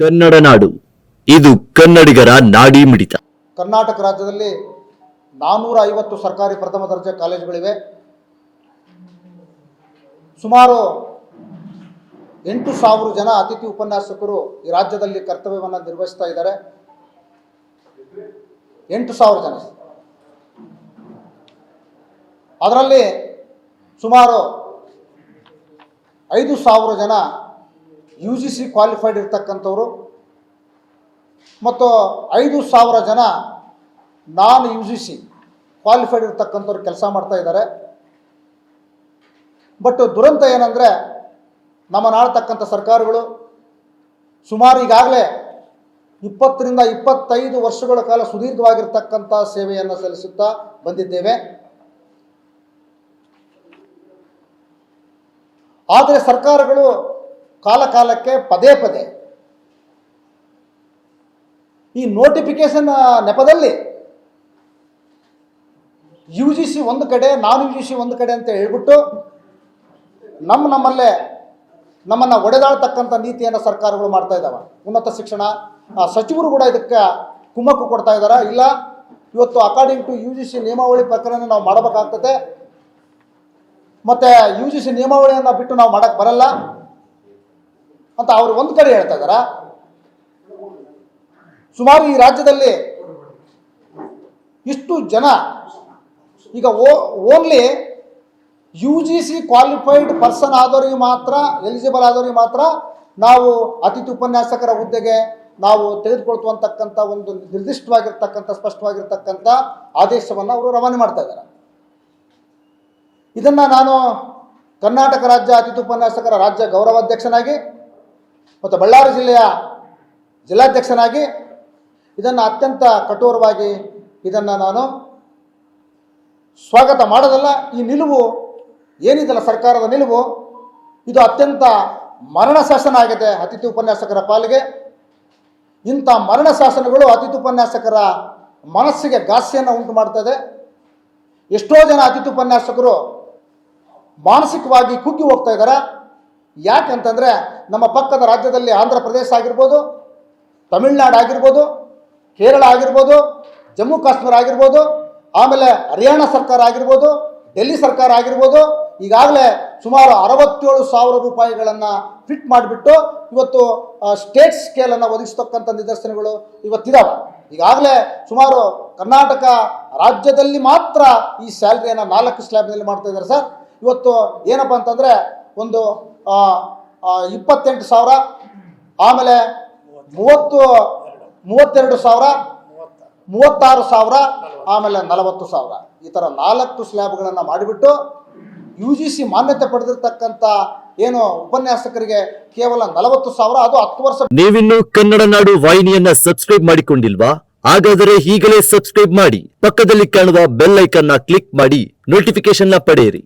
ಕನ್ನಡ ನಾಡು. ಇದು ಕನ್ನಡಿಗರ ನಾಡಿ ಮಿಡಿತ. ಕರ್ನಾಟಕ ರಾಜ್ಯದಲ್ಲಿ ನಾನ್ನೂರ ಐವತ್ತು ಸರ್ಕಾರಿ ಪ್ರಥಮ ದರ್ಜೆ ಕಾಲೇಜುಗಳಿವೆ. ಸುಮಾರು ಎಂಟು ಸಾವಿರ ಜನ ಅತಿಥಿ ಉಪನ್ಯಾಸಕರು ಈ ರಾಜ್ಯದಲ್ಲಿ ಕರ್ತವ್ಯವನ್ನು ನಿರ್ವಹಿಸ್ತಾ ಇದ್ದಾರೆ. ಎಂಟು ಸಾವಿರ ಜನ. ಅದರಲ್ಲಿ ಸುಮಾರು ಐದು ಸಾವಿರ ಜನ ಯು ಜಿ ಸಿ ಕ್ವಾಲಿಫೈಡ್ ಇರ್ತಕ್ಕಂಥವ್ರು. ಮತ್ತು ಐದು ಸಾವಿರ ಜನ non U G C qualified ಇರ್ತಕ್ಕಂಥವ್ರು ಕೆಲಸ ಮಾಡ್ತಾ ಇದ್ದಾರೆ. ಬಟ್ ದುರಂತ ಏನಂದರೆ ನಮ್ಮ ನಾಡ್ತಕ್ಕಂಥ ಸರ್ಕಾರಗಳು ಸುಮಾರು ಈಗಾಗಲೇ ಇಪ್ಪತ್ತರಿಂದ ಇಪ್ಪತ್ತೈದು ವರ್ಷಗಳ ಕಾಲ ಸುದೀರ್ಘವಾಗಿರ್ತಕ್ಕಂಥ ಸೇವೆಯನ್ನು ಸಲ್ಲಿಸುತ್ತಾ ಬಂದಿದ್ದೇವೆ. ಆದರೆ ಸರ್ಕಾರಗಳು ಕಾಲ ಕಾಲಕ್ಕೆ ಪದೇ ಪದೇ ಈ ನೋಟಿಫಿಕೇಶನ್ ನೆಪದಲ್ಲಿ ಯು ಜಿ ಸಿ ಒಂದು ಕಡೆ, ನಾನ್ ಯು ಜಿ ಸಿ ಒಂದು ಕಡೆ ಅಂತ ಹೇಳ್ಬಿಟ್ಟು ನಮ್ಮ ನಮ್ಮಲ್ಲೇ ನಮ್ಮನ್ನು ಒಡೆದಾಳ್ತಕ್ಕಂಥ ನೀತಿಯನ್ನು ಸರ್ಕಾರಗಳು ಮಾಡ್ತಾ ಇದ್ದಾವೆ ಉನ್ನತ ಶಿಕ್ಷಣ ಸಚಿವರು ಕೂಡ ಇದಕ್ಕೆ ಕುಮ್ಮಕ್ಕು ಕೊಡ್ತಾ ಇದ್ದಾರೆ ಇಲ್ಲ, ಇವತ್ತು according to U G C ನಿಯಮಾವಳಿ ಪ್ರಕರಣ ನಾವು ಮಾಡಬೇಕಾಗ್ತದೆ. ಮತ್ತು ಯು ಜಿ ಸಿ ನಿಯಮಾವಳಿಯನ್ನು ಬಿಟ್ಟು ನಾವು ಮಾಡೋಕ್ಕೆ ಬರಲ್ಲ. ಅಂತ ಅವರು ಒಂದು ಕಡೆ ಹೇಳ್ತಾ ಇದ್ದಾರ ಸುಮಾರು ಈ ರಾಜ್ಯದಲ್ಲಿ ಇಷ್ಟು ಜನ ಈಗ only U G C qualified person ಆದವರಿಗೆ ಮಾತ್ರ ಎಲಿಜಿಬಲ್ ಆದವರಿಗೆ ಮಾತ್ರ ನಾವು ಅತಿಥಿ ಉಪನ್ಯಾಸಕರ ಹುದ್ದೆಗೆ ನಾವು ತೆಗೆದುಕೊಳ್ತುವಂತಕ್ಕಂಥ ಒಂದು ನಿರ್ದಿಷ್ಟವಾಗಿರ್ತಕ್ಕಂಥ, ಸ್ಪಷ್ಟವಾಗಿರ್ತಕ್ಕಂಥ ಆದೇಶವನ್ನು ಅವರು ರವಾನೆ ಮಾಡ್ತಾ ಇದ್ದಾರೆ. ಇದನ್ನು ನಾನು ಕರ್ನಾಟಕ ರಾಜ್ಯ ಅತಿಥಿ ಉಪನ್ಯಾಸಕರ ರಾಜ್ಯ ಗೌರವಾಧ್ಯಕ್ಷನಾಗಿ ಮತ್ತು ಬಳ್ಳಾರಿ ಜಿಲ್ಲೆಯ ಜಿಲ್ಲಾಧ್ಯಕ್ಷನಾಗಿ ಇದನ್ನು ಅತ್ಯಂತ ಕಠೋರವಾಗಿ ಇದನ್ನು ನಾನು ಸ್ವಾಗತ ಮಾಡೋದಲ್ಲ. ಈ ನಿಲುವು ಏನಿದೆಲ್ಲ ಸರ್ಕಾರದ ನಿಲುವು? ಇದು ಅತ್ಯಂತ ಮರಣ ಶಾಸನ ಆಗಿದೆ ಅತಿಥಿ ಉಪನ್ಯಾಸಕರ ಪಾಲಿಗೆ. ಇಂಥ ಮರಣ ಶಾಸನಗಳು ಅತಿಥಿ ಉಪನ್ಯಾಸಕರ ಮನಸ್ಸಿಗೆ ಗಾಸ್ಯನ್ನು ಉಂಟು ಮಾಡ್ತದೆ. ಎಷ್ಟೋ ಜನ ಅತಿಥಿ ಉಪನ್ಯಾಸಕರು ಮಾನಸಿಕವಾಗಿ ಕುಗ್ಗಿ ಹೋಗ್ತಾ ಇದ್ದಾರೆ ಯಾಕಂತಂದರೆ ನಮ್ಮ ಪಕ್ಕದ ರಾಜ್ಯದಲ್ಲಿ ಆಂಧ್ರ ಪ್ರದೇಶ ಆಗಿರ್ಬೋದು, ತಮಿಳ್ನಾಡು ಆಗಿರ್ಬೋದು, ಕೇರಳ ಆಗಿರ್ಬೋದು, ಜಮ್ಮು ಕಾಶ್ಮೀರ ಆಗಿರ್ಬೋದು, ಆಮೇಲೆ ಹರಿಯಾಣ ಸರ್ಕಾರ ಆಗಿರ್ಬೋದು, ಡೆಲ್ಲಿ ಸರ್ಕಾರ ಆಗಿರ್ಬೋದು, ಈಗಾಗಲೇ ಸುಮಾರು ಅರವತ್ತೇಳು ಸಾವಿರ ರೂಪಾಯಿಗಳನ್ನು ಫಿಟ್ ಮಾಡಿಬಿಟ್ಟು ಇವತ್ತು ಸ್ಟೇಟ್ ಸ್ಕೇಲನ್ನು ಒದಗಿಸ್ತಕ್ಕಂಥ ನಿದರ್ಶನಗಳು ಇವತ್ತಿದ್ದಾವೆ ಈಗಾಗಲೇ ಸುಮಾರು ಕರ್ನಾಟಕ ರಾಜ್ಯದಲ್ಲಿ ಮಾತ್ರ ಈ ಸ್ಯಾಲ್ರಿಯನ್ನು ನಾಲ್ಕು ಸ್ಲ್ಯಾಬ್ನಲ್ಲಿ ಮಾಡ್ತಾ ಇದ್ದಾರೆ ಸರ್. ಇವತ್ತು ಏನಪ್ಪ ಅಂತಂದರೆ ಒಂದು ಇಪ್ಪತ್ತೆಂಟು ಸಾವಿರ. ಆಮೇಲೆ ಮೂವತ್ತು, ಮೂವತ್ತೆರಡು ಸಾವಿರ, ಮೂವತ್ತಾರು ಸಾವಿರ, ಆಮೇಲೆ ನಲವತ್ತು ಸಾವಿರ. ಈ ಥರ ನಾಲ್ಕು ಸ್ಲ್ಯಾಬ್ಗಳನ್ನು ಮಾಡಿಬಿಟ್ಟು ಯು ಜಿ ಸಿ ಮಾನ್ಯತೆ ಪಡೆದಿರ್ತಕ್ಕಂಥ ಏನು ಉಪನ್ಯಾಸಕರಿಗೆ ಕೇವಲ ನಲವತ್ತು ಸಾವಿರ, ಅದು ಹತ್ತು ವರ್ಷ ನೀವಿನ್ನು ಕನ್ನಡ ನಾಡು ವಾಹಿನಿಯನ್ನ ಸಬ್ಸ್ಕ್ರೈಬ್ ಮಾಡಿಕೊಂಡಿಲ್ವಾ? ಹಾಗಾದರೆ ಈಗಲೇ ಸಬ್ಸ್ಕ್ರೈಬ್ ಮಾಡಿ. ಪಕ್ಕದಲ್ಲಿ ಕಾಣುವ ಬೆಲ್ ಐಕನ್ನ ಕ್ಲಿಕ್ ಮಾಡಿ. ನೋಟಿಫಿಕೇಶನ್ನ ಪಡೆಯಿರಿ.